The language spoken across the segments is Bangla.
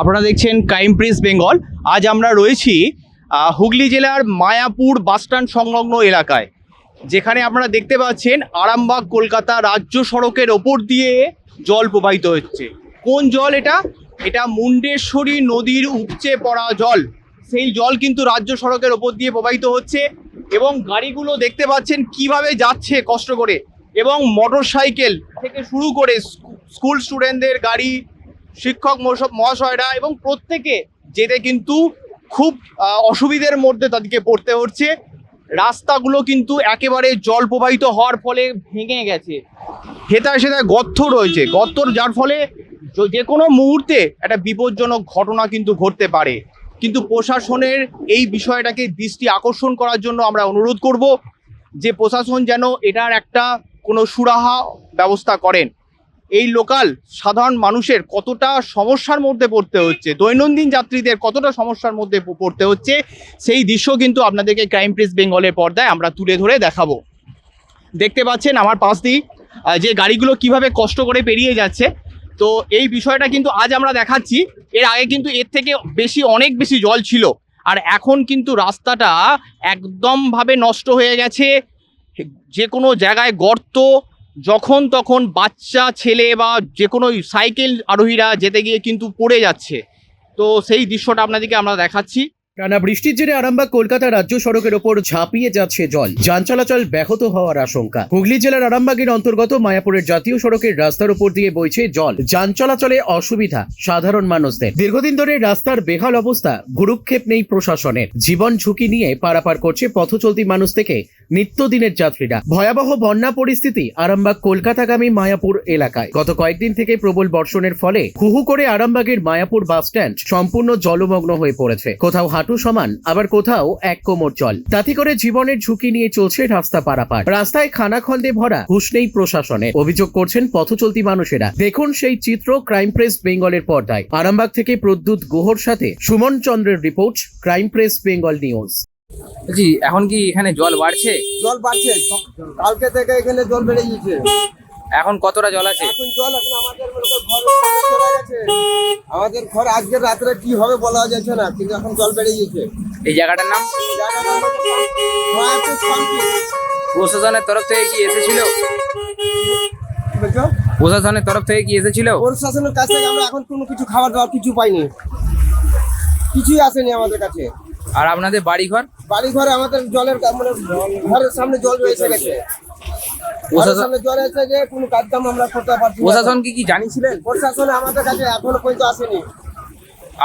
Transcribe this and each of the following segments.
আপনারা দেখছেন ক্রাইম প্রেস বেঙ্গল আজ আমরা রয়েছি হুগলি জেলার মায়াপুর বাসস্ট্যান্ড সংলগ্ন এলাকায়। যেখানে আপনারা দেখতে পাচ্ছেন আরামবাগ কলকাতা রাজ্য সড়কের ওপর দিয়ে জল প্রবাহিত হচ্ছে। কোন জল এটা? এটা মুন্ডেশ্বরী নদীর উপচে পড়া জল। সেই জল কিন্তু রাজ্য সড়কের ওপর দিয়ে প্রবাহিত হচ্ছে এবং গাড়িগুলো দেখতে পাচ্ছেন কীভাবে যাচ্ছে কষ্ট করে। এবং মোটর সাইকেল থেকে শুরু করে স্কুল স্টুডেন্টদের গাড়ি শিক্ষক মহাশ- মহাশয়রা এবং প্রত্যেকে যেতে কিন্তু খুব অসুবিধের মধ্যে তাদেরকে পড়তে হচ্ছে। রাস্তাগুলো কিন্তু একেবারে জল প্রবাহিত হওয়ার ফলে ভেঙে গেছে। হেতায় সেতায় গর্ত রয়েছে। গর্তর যার ফলে যে কোনো মুহূর্তে একটা বিপজ্জনক ঘটনা কিন্তু ঘটতে পারে। কিন্তু প্রশাসনের এই বিষয়টাকে দৃষ্টি আকর্ষণ করার জন্য আমরা অনুরোধ করব যে প্রশাসন যেন এটার একটা কোনো সুরাহা ব্যবস্থা করেন। এই লোকাল সাধারণ মানুষের কতটা সমস্যার মধ্যে পড়তে হচ্ছে? দৈনন্দিন যাত্রীদের কতটা সমস্যার মধ্যে পড়তে হচ্ছে? সেই দৃশ্য কিন্তু আপনাদেরকে ক্রাইম প্রেস বেঙ্গলের পর্দায় আমরা তুলে ধরে দেখাবো। দেখতে পাচ্ছেন আমার পাশ দিয়ে যে গাড়িগুলো কীভাবে কষ্ট করে পেরিয়ে যাচ্ছে। তো এই বিষয়টা কিন্তু আজ আমরা দেখাচ্ছি। এর আগে কিন্তু এর থেকে বেশি, অনেক বেশি জল ছিল। আর এখন কিন্তু রাস্তাটা একদমভাবে নষ্ট হয়ে গেছে। যে কোনো জায়গায় গর্ত যখন তখন বাচ্চা, ছেলে বা যে কোনো সাইকেল আরোহীরা যেতে গিয়ে কিন্তু পড়ে যাচ্ছে। তো সেই দৃশ্যটা আপনাদেরকে আমরা দেখাচ্ছি। টানা বৃষ্টির জেরে আরামবাগ, কলকাতা রাজ্য সড়কের ওপর ঝাঁপিয়ে যাচ্ছে জল। যান চলাচল ব্যাহত হওয়ার আশঙ্কা। হুগলি জেলার আরামবাগের অন্তর্গত মায়াপুরের জাতীয় সড়কের রাস্তার উপর দিয়ে বইছে জল। যান চলাচলে অসুবিধা সাধারণ মানুষদের। দীর্ঘদিন ধরে রাস্তার বেহাল অবস্থা ভুরুক্ষেপ নেই প্রশাসনের। জীবন ঝুঁকি নিয়ে পারাপার করছে পথ চলতি মানুষ থেকে নিত্যদিনের যাত্রীরা। ভয়াবহ বন্যা পরিস্থিতি আরামবাগ, কলকাতাগামী মায়াপুর এলাকায়। গত কয়েকদিন থেকে প্রবল বর্ষণের ফলে হুহু করে আরামবাগের মায়াপুর বাস স্ট্যান্ড সম্পূর্ণ জলমগ্ন হয়ে পড়েছে। কোথাও হাঁটু সমান আবার কোথাও এক কোমর জল তাতে করে জীবনের ঝুঁকি নিয়ে চলছে রাস্তা পারাপার। রাস্তায় খানাখন্দে ভরা হুশ নেই প্রশাসনের অভিযোগ করছেন পথচলতি মানুষেরা। দেখুন সেই চিত্র ক্রাইম প্রেস বেঙ্গলের পর্দায়। আরামবাগ থেকে প্রদ্যুৎ গুহর সাথে সুমন চন্দ্রের report crime press Bengal news. জি এখন কি এখানে জল বাড়ছে? জল বাড়ছে। কালকে থেকে এখানে জল বেড়ে গিয়েছে। এখন কতটা জল আছে? এখন জল এখন আমাদের ঘর চলে গেছে। আমাদের ঘর আজকে রাত্রে কি হবে বলা যাচ্ছে না কিন্তু এখন জল বেড়ে গিয়েছে। এই জায়গাটার নাম। প্রশাসনের তরফ থেকে কি এসেছিল? প্রশাসনের তরফ থেকে কি এসেছিল? প্রশাসনের কাছ থেকে আমরা এখন কোনো কিছু খাবার দাবার কিছু পাইনি। কিছুই আসেনি আমাদের কাছে। আর আপনাদের বাড়ি ঘর বাড়ি ঘরে আমাদের জলের মানে ঘরের সামনে জল রয়েছে গেছে। প্রশাসন সামনে এসে যে কোনো কাজ আমরা করতে পারছি প্রশাসন কি কি জানিয়েছিলেন? প্রশাসন আমাদের কাছে এখনও পর্যন্ত আসেনি।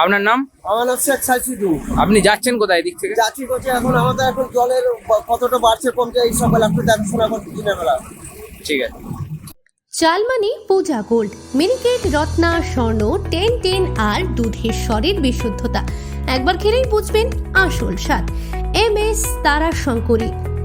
আপনার নাম? আমার নাম শেখ সাইসুদ্দিন আপনি যাচ্ছেন কোথায় এদিক থেকে? যাচ্ছি করছে এখন আমাদের এখন জলের কতটা বাড়ছে কমছে এই সকল একটু দেখাশোনা দিনের বেলা। ঠিক আছে। চালমানি Puja gold Miniket Ratna Swarna ten ten আর দুধের স্বরের বিশুদ্ধতা। একবার খেলেই বুঝবেন আসল স্বাদ। এম এস তারা শঙ্করী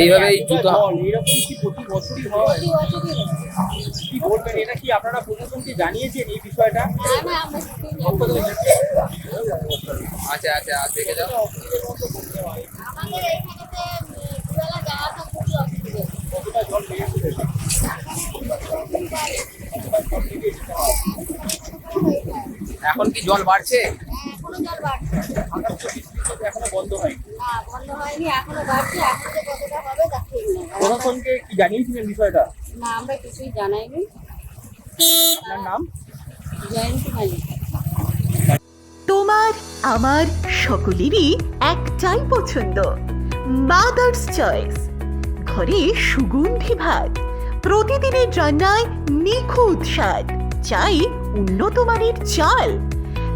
এইভাবে এই জুতো। এরকম কি হয়? কি বলবেন? এটা কি আপনারা প্রশাসনকে জানিয়েছেন এই বিষয়টা? আচ্ছা আচ্ছা দেখে যাও। এখন কি জল বাড়ছে? এখনও বন্ধ হয় না বন্ধ হয়নি এখনও বাড়ছে এখন যে কতটা হবে তা ঠিক নেই প্রশাসনকে কি জানিয়েছিলেন বিষয়টা? না আমরা কিছুই জানাইনি। আপনার নাম? জয়ন্তী মালিক। তোমার আমার সকলেরই একটাই পছন্দ মাদার্স চয়েস ঘরে সুগন্ধি ভাত প্রতিদিনের রান্নায় নিখুঁত স্বাদ চাই উন্নত মানের চাল।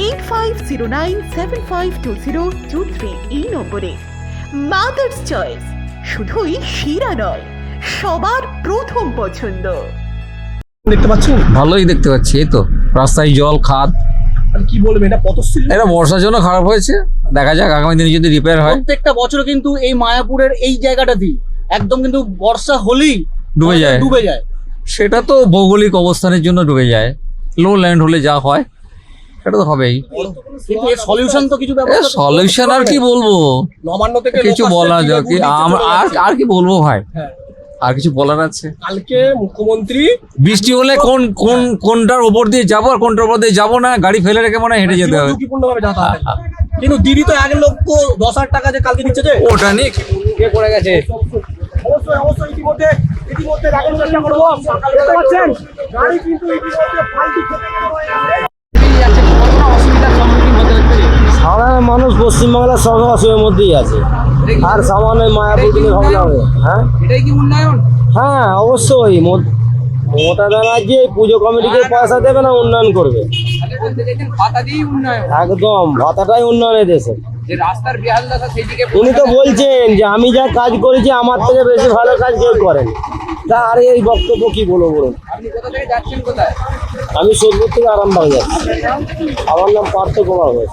Eight five zero nine seven five two zero two three এই নম্বরে। মাদার্স চয়েস শুধুই শিরা নয় সবার প্রথম পছন্দ। দেখতে পাচ্ছেন ভালোই দেখতে পাচ্ছি এই তো। রাস্তায় জল খাদ। আর কি বলবেন এটা পথশ্রী এটা বর্ষার জন্য খারাপ হয়েছে। দেখা যাক আগামী দিনে যদি রিপেয়ার হয়। প্রত্যেকটা বছর কিন্তু এই মায়াপুরের এই জায়গাটাতেই একদম কিন্তু বর্ষা হলেই ডুবে যায়। ডুবে যায়। সেটা তো ভৌগোলিক অবস্থানের জন্য ডুবে যায়। লো ল্যান্ড হলে যা হয়। সেটা তো হবেই। কিন্তু এর সলিউশন তো কিছু ব্যবস্থা সলিউশন আর কি বলব? নবান্ন থেকে কিছু বলা যায় কি আর আর কি বলব ভাই? হ্যাঁ। আর কিছু বলার আছে? কালকে মুখ্যমন্ত্রী বৃষ্টি হলে কোন কোন কোনটার উপর দিয়ে যাব আর কোনটার উপর দিয়ে যাব না? গাড়ি ফেলে রেখে মনে হয় হেঁটে যেতে হবে। যাতায়াত। কিন্তু দিদি তো এক লক্ষ দশ হাজার টাকা যে কালকে দিচ্ছে যে। ওটা নিয়ে কে পড়ে গেছে? অবশ্যই অবশ্যই ইতিমধ্যে ইতিমধ্যে চেষ্টা করব। দেখতে পাচ্ছেন গাড়ি কিন্তু ইতিমধ্যে ফাল্টি খেতে হয়ে গেছে। অসুবিধার সম্মুখীন হতে হচ্ছে সাধারণ মানুষ পশ্চিমবাংলার সব অসুবিধার মধ্যেই আছে। আর সামান্য মায়াপুর দিলে হবে হবে হ্যাঁ? হ্যাঁ অবশ্যই। মমতা ব্যানার্জি এই পুজো কমিটিকে পয়সা দেবে না উন্নয়ন করবে? উন্নয়ন? একদম ভাতাটাই উন্নয়নের দেশে। উনি তো বলছেন যে আমি যা কাজ করেছি আমার থেকে বেশি ভালো কাজ কেউ করেন। তা আর এই বক্তব্য কি বলব বলুন? আমি সোদপুর থেকে আরামবাগ যাচ্ছি। আমার নাম পার্থ কুমার ঘোষ।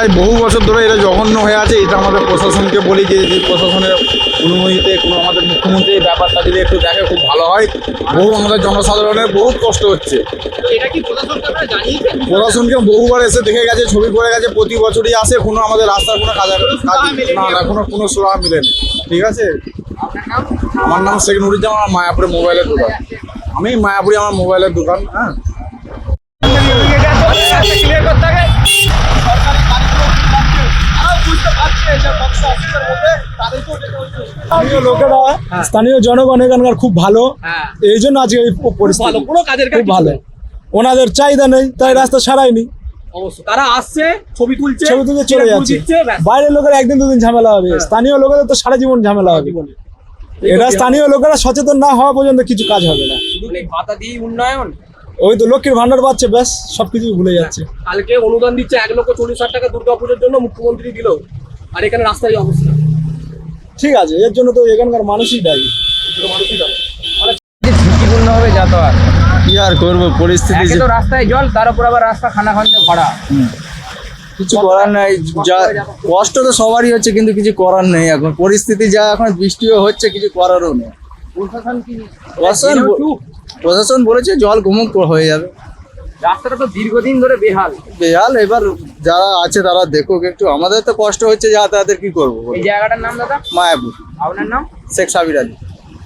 এটাই বহু বছর ধরে এটা জঘন্য হয়ে আছে। এটা আমাদের প্রশাসনকে বলি যে প্রশাসনের অনুমতিতে কোনো আমাদের মুখ্যমন্ত্রী এই ব্যাপারটা যদি একটু দেখে খুব ভালো হয়। বহু আমাদের জনসাধারণের বহুত কষ্ট হচ্ছে। প্রশাসনকে বহুবার এসে দেখে গেছে ছবি করে গেছে প্রতি বছরই আসে কোনো আমাদের রাস্তার কোনো কাজ না না কোনো কোনো সুরাহা মিলেনি। ঠিক আছে? আমার নাম শেখ নুরুজ্জামান আমার মায়াপুরে মোবাইলের দোকান। আমি মায়াপুরে আমার মোবাইলের দোকান হ্যাঁ। স্থানীয় লোকেরা স্থানীয় জনগণ এখানকার খুব ভালো। হ্যাঁ। এই জন্য আজকে এই পরিস্থিতি কোনো কাজের খুব ভালো। ওনাদের চাহিদা নেই তাই রাস্তা সারায়নি তারা আসছে ছবি তুলছে ছবি তুলে চলে যাচ্ছে। বাইরের লোকের একদিন দুদিন ঝামেলা হবে। স্থানীয় লোকেদের তো সারা জীবন ঝামেলা হবে। এটা স্থানীয় লোকেরা সচেতন না হওয়া পর্যন্ত কিছু কাজ হবে না। মানে ভাতা উন্নয়ন? ওই তো লক্ষ্মীর ভান্ডার পাচ্ছে ব্যাস সবকিছু ভুলে যাচ্ছে। কালকে অনুদান দিচ্ছে এক লক্ষ চল্লিশ হাজার টাকা দুর্গাপুজোর জন্য মুখ্যমন্ত্রী দিল। আর এখানে রাস্তায় অবস্থা। ঠিক আছে এর জন্য তো এখানকার মানুষই দায়ী। ঝুঁকিপূর্ণ হবে যাতায়াত। কি আর করব পরিস্থিতি একে তো রাস্তায় জল তার উপর আবার রাস্তা খানাখন্দে ভরা। কিছু করার নাই যা কষ্ট তো সবারই হচ্ছে কিন্তু কিছু করার নেই এখন। পরিস্থিতি যা এখন বৃষ্টিও হচ্ছে কিছু করারও নেই। প্রশাসন কি প্রশাসন প্রশাসন বলেছে জল কমুক হয়ে যাবে। রাস্তাটা তো দীর্ঘদিন ধরে বেহাল। বেহাল এবার যারা আছে তারা দেখুক একটু। আমাদের তো কষ্ট হচ্ছে যাতায়াতের কি করব এই জায়গাটার নাম দাদা? মায়াপুর। আপনার নাম? শেখ সাবির আলী।